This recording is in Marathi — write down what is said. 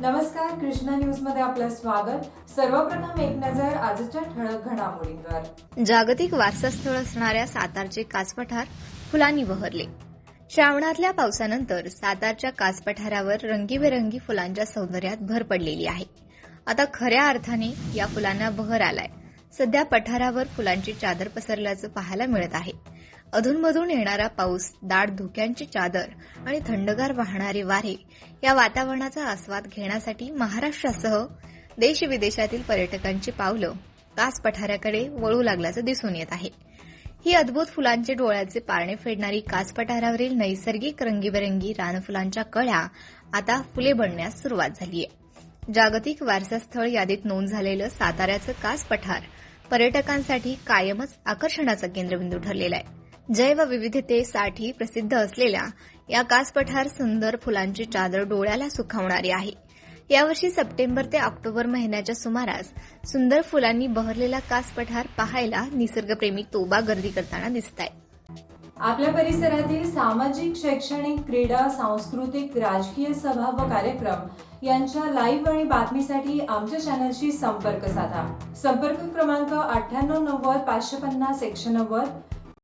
नमस्कार कृष्णा न्यूजमध्ये आपलं स्वागत. सर्वप्रथम एक नजर आजच्या ठळक घडामोडींवर. जागतिक वारसास्थळ असणाऱ्या सातारचे कासपठार फुलांनी बहरले. श्रावणातल्या पावसानंतर सातारच्या कासपठारावर रंगीबेरंगी फुलांच्या सौंदर्यात भर पडलेली आहे. आता खऱ्या अर्थाने या फुलांना बहर आलाय. सध्या पठारावर फुलांची चादर पसरल्याचं पाहायला मिळत आहे. अधूनमधून येणारा पाऊस दाट धुक्यांची चादर आणि थंडगार वाहणारे वारे या वातावरणाचा आस्वाद घेण्यासाठी महाराष्ट्रासह देश विदेशातील पर्यटकांची पावलं कास पठाराकडे वळू लागल्याचं दिसून येत आहे. ही अद्भुत फुलांचे डोळ्याचे पारणे फेडणारी कास पठारावरील नैसर्गिक रंगीबेरंगी रानफुलांच्या कळ्या आता फुले बनण्यास सुरुवात झाली आहे जागतिक वारसास्थळ यादीत नोंद झालेलं साताऱ्याचं कास पठार पर्यटकांसाठी कायमच आकर्षणाचा केंद्रबिंदू ठरलेला आहे. जैव विविधतेसाठी प्रसिद्ध असलेल्या या कासपठार सुंदर फुलांची चादर डोळ्याला सुखावणारी आहे. यावर्षी सप्टेंबर ते ऑक्टोबर महिन्याच्या सुमारास सुंदर फुलांनी बहरलेला कास पठार पाहायला निसर्गप्रेमी तोबा गर्दी करताना दिसत आहे. आपल्या परिसरातील सामाजिक शैक्षणिक क्रीडा सांस्कृतिक राजकीय सभा व कार्यक्रम यांच्या लाईव्ह आणि बातमीसाठी आमच्या चॅनलशी संपर्क साधा. संपर्क क्रमांक अठ्ठ्याण्णव नव्वद पाचशे पन्नास एकशे नव्वद